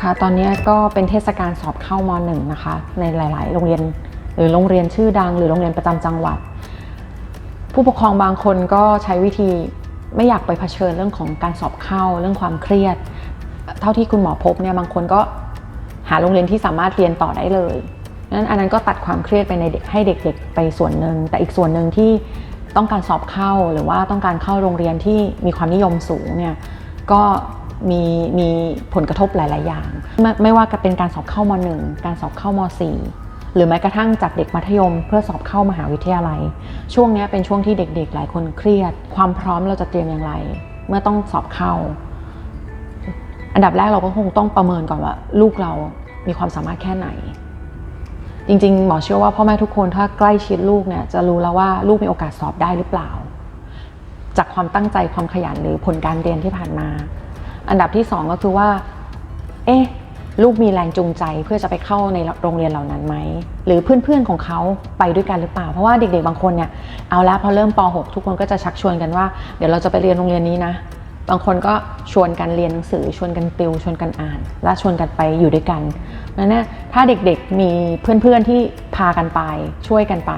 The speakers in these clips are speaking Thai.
ค่ะ ตอนนี้ก็เป็นเทศกาลสอบเข้ามหนึ่งนะคะ ในหลาย ๆ โรงเรียนหรือโรงเรียนชื่อดัง หรือโรงเรียนประจำจังหวัด ผู้ปกครองบางคนก็ใช้วิธีไม่อยากไปเผชิญเรื่องของการสอบเข้าเรื่องความเครียด เท่าที่คุณหมอพบเนี่ยบางคนก็หาโรงเรียนที่สามารถเรียนต่อได้เลยนั้นอันนั้นก็ตัดความเครียดไปในเด็กให้เด็กๆ ไปส่วนหนึ่งแต่อีกส่วนหนึ่งที่ต้องการสอบเข้าหรือว่าต้องการเข้าโรงเรียนที่มีความนิยมสูงเนี่ยก็ มีมีผลกระทบหลาย ๆ อย่าง ไม่ไม่ว่าจะเป็นการสอบเข้ามหนึ่งการสอบเข้ามสี่หรือแม้กระทั่งจากเด็กมัธยมเพื่อสอบเข้ามหาวิทยาลัย ช่วงนี้เป็นช่วงที่เด็ก ๆ หลายคนเครียด ความพร้อมเราจะเตรียมอย่างไร เมื่อต้องสอบเข้า อันดับแรกเราก็คงต้องประเมินก่อนว่า ลูกเรามีความสามารถแค่ไหน จริง ๆ หมอเชื่อว่าพ่อแม่ทุกคนถ้าใกล้ชิดลูกเนี่ยจะรู้แล้วว่าลูกมีโอกาสสอบได้หรือเปล่า จากความตั้งใจความขยันหรือผลการเรียนที่ผ่านมา อันดับที่สองก็คือว่า เอ๊ะลูกมีแรงจูงใจเพื่อจะไปเข้าในโรงเรียนเหล่านั้นไหม หรือเพื่อนๆของเขาไปด้วยกันหรือเปล่า เพราะว่าเด็กๆบางคนเนี่ยเอาละพอเริ่มป .6 ทุกคนก็จะชักชวนกันว่า เดี๋ยวเราจะไปเรียนโรงเรียนนี้นะ บางคนก็ชวนกันเรียนหนังสือชวนกันติวชวนกันอ่าน และชวนกันไปอยู่ด้วยกันนั้นนี่ยถ้าเด็กๆมีเพื่อนๆที่พากันไปช่วยกันไป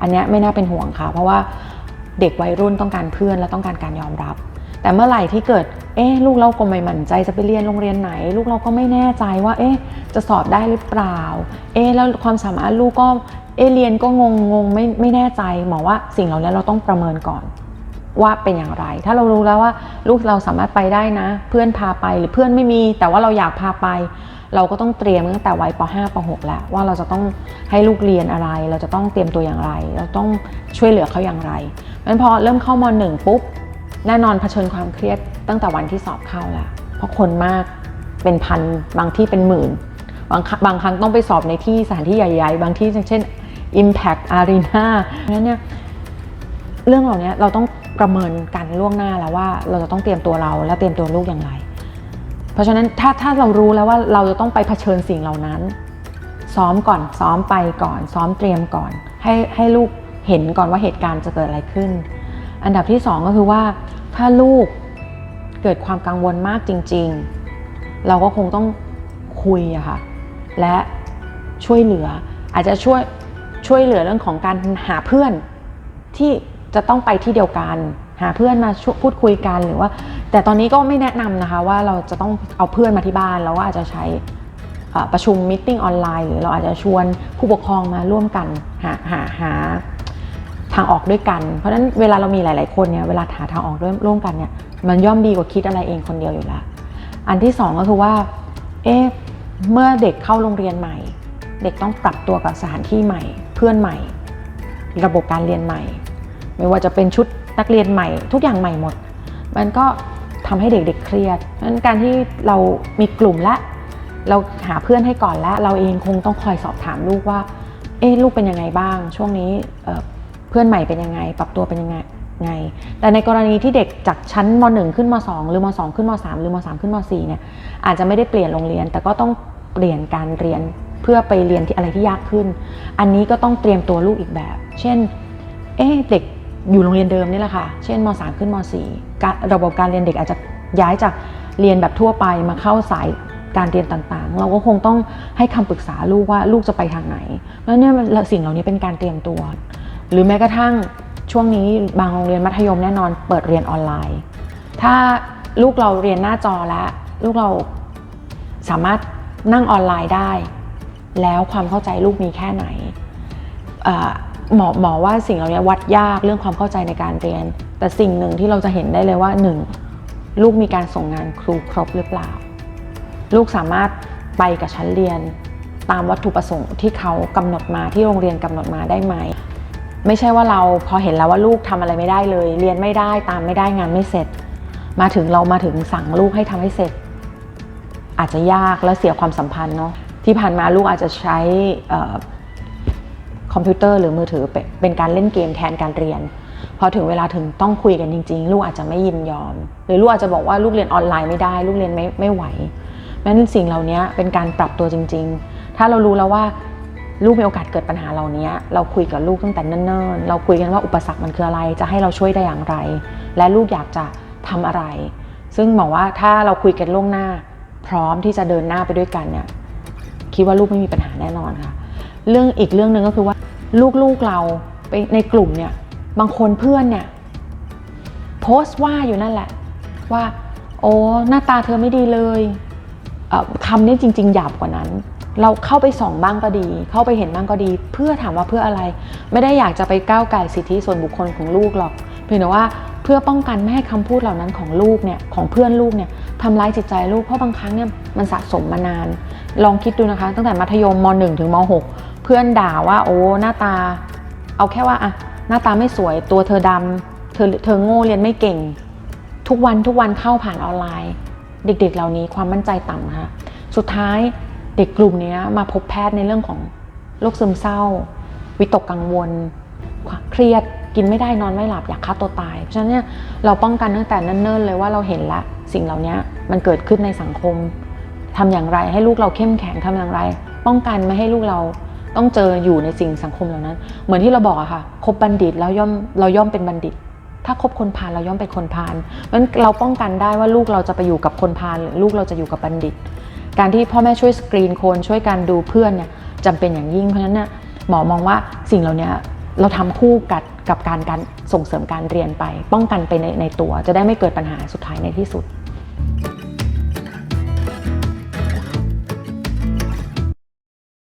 อันนี้ไม่น่าเป็นห่วงค่ะ เพราะว่าเด็กวัยรุ่นต้องการเพื่อนและต้องการการยอมรับ แต่เมื่อไหร่ที่เกิด เอ๊ะลูกเราก็ไม่มั่นใจจะไปเรียนโรงเรียนไหน ลูกเราก็ไม่แน่ใจว่า เอ๊ะจะสอบได้หรือเปล่า เอ๊ะแล้วความสามารถลูกก็ เอ๊ะเรียนก็งงงงไม่ไม่แน่ใจหมอว่าสิ่งเหล่านี้เราต้องประเมินก่อนว่าเป็นอย่างไร ถ้าเรารู้แล้วว่าลูกเราสามารถไปได้นะ เพื่อนพาไปหรือเพื่อนไม่มี แต่ว่าเราอยากพาไป เราก็ต้องเตรียมตั้งแต่วัยป .5 ป .6 แล้วว่าเราจะต้องให้ลูกเรียนอะไร เราจะต้องเตรียมตัวอย่างไร เราต้องช่วยเหลือเขาอย่างไรงั้นพอเริ่มเข้ามหนึ่งปุ๊บ แน่นอนเผชิญความเครียดตั้งแต่วันที่สอบเข้าแล้วเพราะคนมากเป็นพันบางที่เป็นหมื่น บางครั้งบางครั้งต้องไปสอบในที่สถานที่ใหญ่ ๆ บางที่อย่างเช่น Impact Arena เพราะฉะนั้นเนี่ยเรื่องเหล่านี้เราต้องประเมินกันล่วงหน้าแล้วว่าเราจะต้องเตรียมตัวเราและเตรียมตัวลูกอย่างไร เพราะฉะนั้นถ้าถ้าเรารู้แล้วว่าเราจะต้องไปเผชิญสิ่งเหล่านั้น ซ้อมก่อนซ้อมไปก่อน ซ้อมเตรียมก่อน ให้ให้ลูกเห็นก่อนว่าเหตุการณ์จะเกิดอะไรขึ้น อันดับที่สองก็คือว่า ถ้าลูกเกิดความกังวลมากจริง ๆ เราก็คงต้องคุยอะค่ะ และช่วยเหลือ อาจจะช่วยช่วยเหลือเรื่องของการหาเพื่อนที่จะต้องไปที่เดียวกัน หาเพื่อนมาพูดคุยกันหรือว่า แต่ตอนนี้ก็ไม่แนะนำนะคะว่าเราจะต้องเอาเพื่อนมาที่บ้านเราก็อาจจะใช้ประชุมมิ팅ออนไลน์หรือเราอาจจะชวนผู้ปกครองมาร่วมกันหาหาหา ทางออกด้วยกัน เพราะฉะนั้นเวลาเรามีหลาย ๆ คนเนี่ยเวลาหาทางออกร่วมร่วมกันเนี่ยมันย่อมดีกว่าคิดอะไรเองคนเดียวอยู่แล้วอันที่สองก็คือว่าเอ๊ะเมื่อเด็กเข้าโรงเรียนใหม่ เด็กต้องปรับตัวกับสถานที่ใหม่ เพื่อนใหม่ ระบบการเรียนใหม่ ไม่ว่าจะเป็นชุดนักเรียนใหม่ ทุกอย่างใหม่หมด มันก็ทำให้เด็กๆเครียดเพราะนั้นการที่เรามีกลุ่มและ เราหาเพื่อนให้ก่อนและ เราเองคงต้องคอยสอบถามลูกว่า เอ๊ะลูกเป็นยังไงบ้าง ช่วงนี้ เพื่อนใหม่เป็นยังไง ปรับตัวเป็นยังไงไง แต่ในกรณีที่เด็กจากชั้นม .1 ขึ้นม .2 หรือม .2 ขึ้นม .3 หรือม .3 ขึ้นม .4 เนี่ยอาจจะไม่ได้เปลี่ยนโรงเรียน แต่ก็ต้องเปลี่ยนการเรียนเพื่อไปเรียนที่อะไรที่ยากขึ้น อันนี้ก็ต้องเตรียมตัวลูกอีกแบบ เช่น เอ๊เด็กอยู่โรงเรียนเดิมนี่แหละค่ะ เช่นม .3 ขึ้นม .4 รระบบการเรียนเด็กอาจจะย้ายจากเรียนแบบทั่วไปมาเข้าสายการเรียนต่างๆ เราก็คงต้องให้คำปรึกษาลูกว่าลูกจะไปทางไหน แล้วเนี่ยสิ่งเหล่านี้เป็นการเตรียมตัว หรือแม้กระทั่งช่วงนี้บางโรงเรียนมัธยมแน่นอนเปิดเรียนออนไลน์ ถ้าลูกเราเรียนหน้าจอแล้ว ลูกเราสามารถนั่งออนไลน์ได้ แล้วความเข้าใจลูกมีแค่ไหนเหมอหมอว่าสิ่งเหล่านี้วัดยากเรื่องความเข้าใจในการเรียน แต่สิ่งหนึ่งที่เราจะเห็นได้เลยว่าหนึ่งลูกมีการส่งงานครูครบหรือเปล่า ลูกสามารถไปกับชั้นเรียน ตามวัตถุประสงค์ที่เขากำหนดมาที่โรงเรียนกำหนดมาได้ไหม ไม่ใช่ว่าเราพอเห็นแล้วว่าลูกทำอะไรไม่ได้เลย เรียนไม่ได้ตามไม่ได้งานไม่เสร็จ มาถึงเรามาถึงสั่งลูกให้ทำให้เสร็จ อาจจะยากและเสียความสัมพันธ์เนาะที่ผ่านมาลูกอาจจะใช้คอมพิวเตอร์หรือมือถือเป็นการเล่นเกมแทนการเรียน พอถึงเวลาถึงต้องคุยกันจริง ๆ ลูกอาจจะไม่ยินยอม หรือลูกอาจจะบอกว่าลูกเรียนออนไลน์ไม่ได้ ลูกเรียนไม่ไม่ไหวเพราะฉะนั้นสิ่งเหล่านี้เป็นการปรับตัวจริง ๆ ถ้าเรารู้แล้วว่า ลูกมีโอกาสเกิดปัญหาเหล่านี้เราคุยกับลูกตั้งแต่เนิ่นๆ เราคุยกันว่าอุปสรรคมันคืออะไร จะให้เราช่วยได้อย่างไร และลูกอยากจะทำอะไร ซึ่งหมอว่าถ้าเราคุยกันล่วงหน้า พร้อมที่จะเดินหน้าไปด้วยกันเนี่ยคิดว่าลูกไม่มีปัญหาแน่นอนค่ะ เรื่องอีกเรื่องหนึ่งก็คือว่าลูกๆเราไปในกลุ่มเนี่ยบางคนเพื่อนเนี่ยโพสต์ว่าอยู่นั่นแหละว่า โอ้หน้าตาเธอไม่ดีเลยคำนี้จริง ๆ หยาบกว่านั้น เราเข้าไปส่องบ้างก็ดี เข้าไปเห็นบ้างก็ดี เพื่อถามว่าเพื่ออะไร ไม่ได้อยากจะไปก้าวไก่สิทธิส่วนบุคคลของลูกหรอก เพียงแต่ว่าเพื่อป้องกันไม่ให้คำพูดเหล่านั้นของลูกเนี่ยของเพื่อนลูกเนี่ยทำร้ายจิตใจลูกเพราะบางครั้งเนี่ยมันสะสมมานาน ลองคิดดูนะคะ ตั้งแต่มัธยมม .1 ถึงม .6 เพื่อนด่าว่าโอ้หน้าตา เอาแค่ว่าอะหน้าตาไม่สวยตัวเธอดำเธอเธอโง่เรียนไม่เก่ง ทุกวันทุกวันเข้าผ่านออนไลน์ เด็กๆ เหล่านี้ความมั่นใจต่ำค่ะสุดท้าย เด็กกลุ่มนี้มาพบแพทย์ในเรื่องของโรคซึมเศร้า วิตกกังวลเครียดกินไม่ได้นอนไม่หลับอยากฆ่าตัวตาย เพราะฉะนั้นเนี่ยเราป้องกันตั้งแต่เนิ่นๆเลยว่าเราเห็นละสิ่งเหล่านี้มันเกิดขึ้นในสังคมทำอย่างไรให้ลูกเราเข้มแข็งทำอย่างไร ป้องกันไม่ให้ลูกเราต้องเจออยู่ในสิ่งสังคมเหล่านั้น เหมือนที่เราบอกอะค่ะคบบัณฑิตแล้วย่อมเราย่อมเป็นบัณฑิต ถ้าคบคนพาลเราย่อมเป็นคนพาลเพราะฉะนั้นเราป้องกันได้ว่าลูกเราจะไปอยู่กับคนพาลหรือลูกเราจะอยู่กับบัณฑิต การที่พ่อแม่ช่วยสกรีนคนช่วยการดูเพื่อนเนี่ยจำเป็นอย่างยิ่งเพราะฉะนั้นเนี่ยหมอมองว่าสิ่งเหล่านี้เราทำคู่กับกับการการส่งเสริมการเรียนไป ป้องกันไปในในตัว จะได้ไม่เกิดปัญหาสุดท้ายในที่สุด